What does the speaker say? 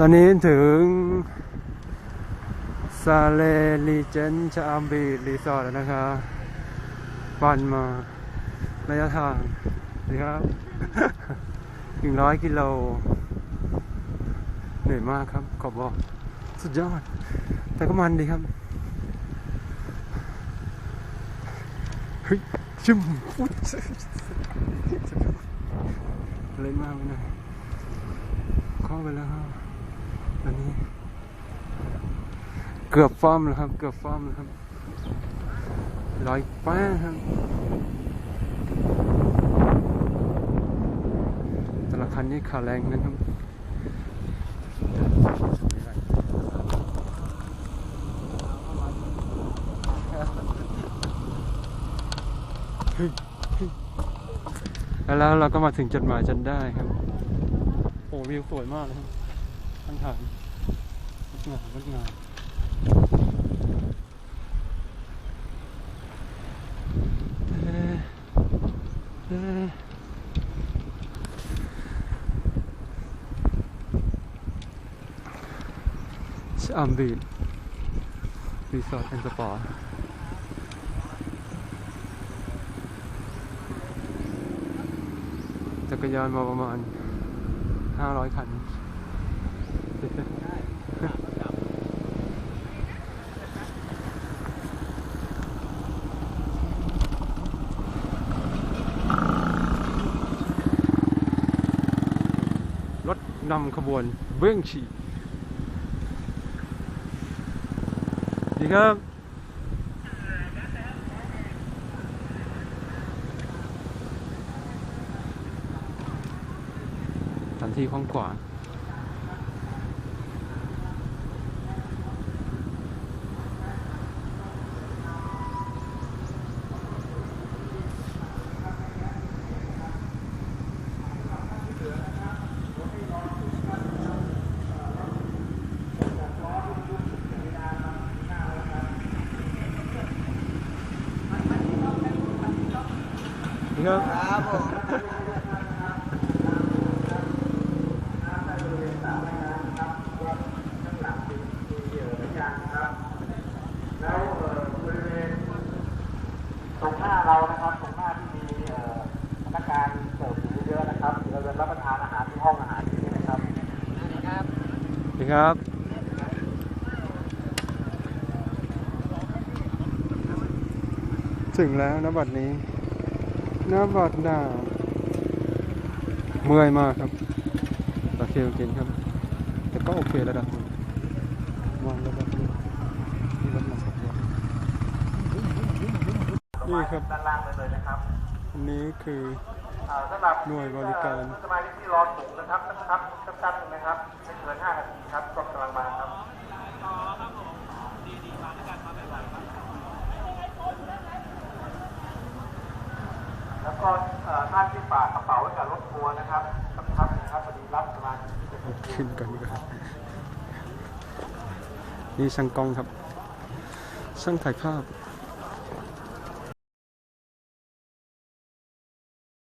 ตอนนี้ถึงซาเลรีเจนชะอัมบีรีสอร์ทแล้วนะครับปั่นมาระยะทางนี่ครับถึงร้อยกิโลเหนื่อยมากครับ ขอบอก สุดยอด แต่ก็มันดีครับเฮ้ยชิมอุ๊ยเล่นมากเลยนะข้าไปแล้วครับ ตอนนี้ เกือบฟ้อมแล้วครับ เกือบฟ้อมแล้วครับร้อยแป้งครับแต่ละคันนี่ขาแรงนะครับแล้วเราก็มาถึงจุดหมายจนได้ครับ โอ้วิวสวยมากเลยครับ ทั้งทางงดงามงดงามเอ๊ะเอ๊ะชอัมบีดรีสอร์ทแอนด์สปาจักรยานมาประมาณ 500 คัน รถนำขบวนเบื้องฉีดีครับสถานที่กว้างขวา งนี่ครับครับผมแล้วเอ่อบริเวณตรงหน้าเรานะครับตรงหน้าที่มีเอ่อพนักงานเสิร์ฟอยู่เยอะๆนะครับเราจะรับประทานอาหารที่ห้องอาหารที่นี่นะครับครับสวัสดีครับถึงแล้วนบัดนี้ นบัดหนาเมื่อยมากครับตะเคลกินครับ แต่ก็โอเคระดับหนึงวางระดับหนึงนี่วัดมาสักวันนี่ครับด้านล่างไปเลยนะครับอันนี้คืออ่าสำหรับหน่วยบริการเอ่อสมาชิกที่รอสูงนะครับนะครับสั้นๆนะครับไม่เกิน5นาทีครับก็กำลังมาครับแล้วก็เอ่ ท่านที่ฝากกระเป๋าไว้กับรถทัวร์นะครับกำคัญนะครับพอดีรับมาชิกที่จะถูกขึ้นกันดีกว่านี่ช่างกล้องครับช่างถ่ายภาพ